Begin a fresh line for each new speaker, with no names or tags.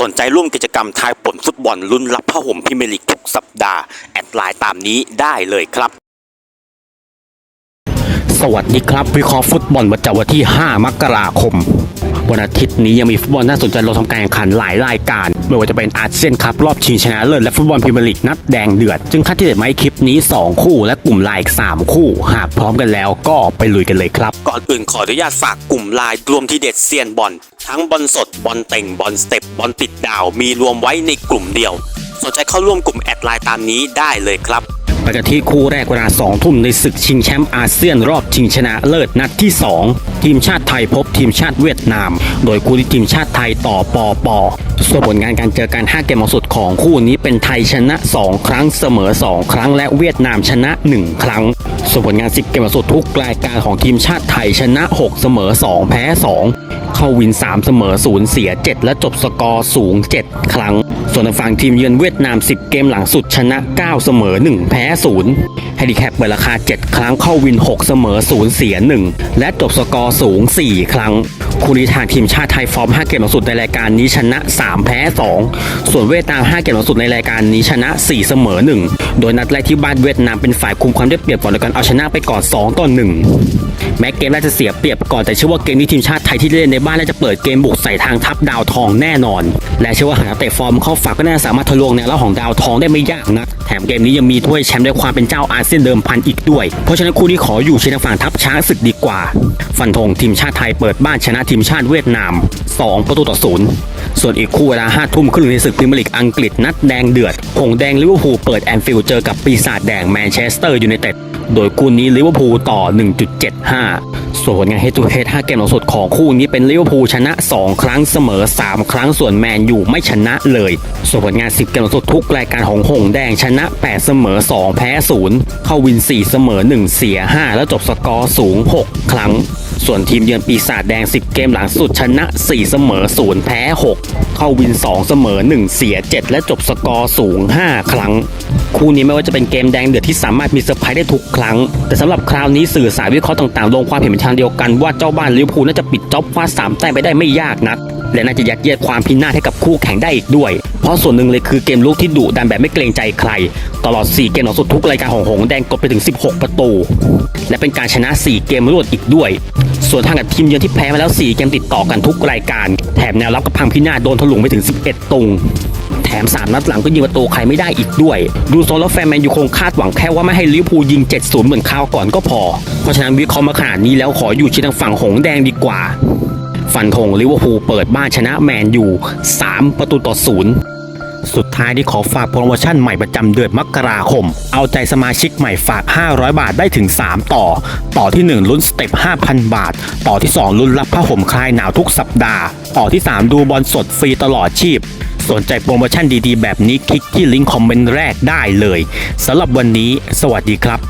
สนใจร่วมกิจกรรมทายผลฟุตบอลลุ้นรับผ้าห่มพรีเมียร์ลีกทุกสัปดาห์ แอดไลน์ตามนี้ได้เลยครับ สวัสดีครับ วิเคราะห์ฟุตบอลประจำวันที่ 5 มกราคม วันอาทิตย์นี้ยังมีฟุตบอลน่าสนใจลงทำการแข่งขันหลายรายการ ไม่ว่าจะเป็นอาเซียนคัพรอบชิงชนะเลิศและฟุตบอลพรีเมียร์ลีกนัดแดงเดือด จึงคัดที่เด็ดมาให้คลิปนี้ 2 คู่ และกลุ่มไลน์อีก3คู่ หากพร้อมกันแล้วก็ไปลุยกันเลยครับ ก่อนอื่นขออนุญาตฝากกลุ่มไลน์รวมที่เด็ดเซียนบอล ทั้งบอลสดบอลเต่งบอลสเต็ปบอลติดดาว มีรวมไว้ในกลุ่มเดียว สนใจเข้าร่วมกลุ่มแอดไลน์ตามนี้ได้เลยครับไปกันที่คู่แรกเวลา 2 ทุ่มในศึกชิงแชมป์อาเซียนรอบชิงชนะเลิศนัดที่ 2 ทีมชาติไทยพบทีมชาติเวียดนาม โดยคู่ที่ทีมชาติไทยต่อปอปอส่วนผลงานการเจอกัน 5 เกมสุดของคู่นี้เป็นไทยชนะ 2 ครั้งเสมอ 2 ครั้งและเวียดนามชนะ 1 ครั้ง ส่วนผลงาน 10 เกมสุดทุกรายการของทีมชาติไทยชนะ 6 เสมอ 2 แพ้ 2 เข้าวิน 3 เสมอ 0 เสีย 7 และจบสกอร์สูง 7 ครั้ง ส่วนทางฝั่งทีมเยือนเวียดนาม 10 เกมหลังสุดชนะ 9 เสมอ 1 แพ้0 h ฮดิแคปเปิดราคา 7 ครั้งเข้าวิน 6 เสมอ 0 เสีย 1 และจบสกอร์สูง 4 ครั้งคู่นี้ทางทีมชาติไทยฟอร์ม 5 เกมหลังสุดในรายการนี้ชนะ 3 แพ้ 2 ส่วนเวียดนาม 5 เกมหลังสุดในรายการนี้ชนะ 4 เสมอ 1 โดยนัดแรกที่บ้านเวียดนามเป็นฝ่ายคุมความได้เปรียบก่อนโดยการเอาชนะไปก่อน 2 ต่อ 1 แม้เกมแรกจะเสียเปรียบก่อนแต่เชื่อว่าเกมนี้ทีมชาติไทยที่เล่นในบ้านน่าจะเปิดเกมบุกใส่ทางทัพดาวทองแน่นอน และเชื่อว่าหากเตะฟอร์มเข้าฝากก็น่าจะสามารถทะลวงแนวรับของดาวทองได้ไม่ยากนักแถมเกมนี้ยังมีถ้วยแชมป์ด้วยความเป็นเจ้าอาเซียนเดิมพันอีกด้วย เพราะฉะนั้นคู่นี้ขออยู่เชียร์ทางฝั่งทัพช้างศึกดีกว่า ฟันธงทีมชาติไทยเปิดบ้านชนะทีมชาติเวียดนาม 2 ประตูต่อศูนย์ส่วนอีกคู่เวลา5ทุ่มครึ่งในศึกพรีเมียร์ลีกอังกฤษนัดแดงเดือดหงแดงลิเวอร์พูลเปิดแอนฟิลด์เจอกับปีศาจแดงแมนเชสเตอร์ยูไนเต็ดโดยคู่นี้ลิเวอร์พูลต่อ 1.75 ส่วนงานเฮด o ูเฮด5เกมหลังสุดของคู่นี้เป็นลิเวอร์พูลชนะ 2 ครั้งเสมอ 3 ครั้งส่วนแมนยูไม่ชนะเลย ส่วนผลงาน 10 เกมหลังสุดทุกรายการของหงแดงชนะ 8 เสมอ 2 แพ้ 0 เข้าวิน 4 เสมอ 1 เสีย 5 แล้วจบสกอร์สูง 6 ครั้ง ส่วนทีมเยือนปีศาจแดง 10 เกมหลังสุดชนะ 4 เสมอ 0 แพ้ 6 เข้าวิน 2 เสมอ 1 เสีย 7 และจบสกอร์สูง 5 ครั้ง คู่นี้ไม่ว่าจะเป็นเกมแดงเดือดที่สามารถมีเซอร์ไพรส์ได้ทุกครั้ง แต่สำหรับคราวนี้สื่อสายวิเคราะห์ต่างๆ ลงความเห็นเป็นทางเดียวกันว่าเจ้าบ้านลิเวอร์พูลน่าจะปิดจ็อบฟาดสามแต้มไปได้ไม่ยากนัก และน่าจะยัดเยียดความพินาศให้กับคู่แข่งได้อีกด้วย เพราะส่วนหนึ่งเลยคือเกมลุกที่ดุดันแบบไม่เกรงใจใคร ตลอด 4 เกมหลังสุดทุกรายการของหงแดงกดไปถึง 16 ประตู และเป็นการชนะ 4 เกมรวดอีกด้วย ส่วนทางกับทีมเยือนที่แพ้มาแล้ว 4 เกมติดต่อกันทุกรายการ แถมแนวรับกับพังพินาศโดนถลุงไปถึง 11ตุง แถม 3 นัดหลังก็ยิงประตูใครไม่ได้อีกด้วย ดูโซนแล้วแฟนแมนยูคงคาดหวังแค่ว่าไม่ให้ลิเวอร์พูลยิง 7-0 เหมือนคราวก่อนก็พอ เพราะฉะนั้นวิเคราะห์มาขนาดนี้แล้วขออยู่ที่ทางฝั่งหงแดงดีกว่า ฟันธงลิเวอร์พูลเปิดบ้านชนะแมนยู3ประตูต่อศูนย์สุดท้ายที่ขอฝากโปรโมชั่นใหม่ประจำเดือนมกราคม เอาใจสมาชิกใหม่ฝาก 500 บาทได้ถึง 3 ต่อ ต่อที่ 1 ลุ้นสเต็ป 5,000 บาท ต่อที่ 2 ลุ้นรับผ้าห่มคลายหนาวทุกสัปดาห์ ต่อที่ 3 ดูบอลสดฟรีตลอดชีพ สนใจโปรโมชั่นดีๆ แบบนี้คลิกที่ลิงก์คอมเมนต์แรกได้เลยสำหรับวันนี้ สวัสดีครับ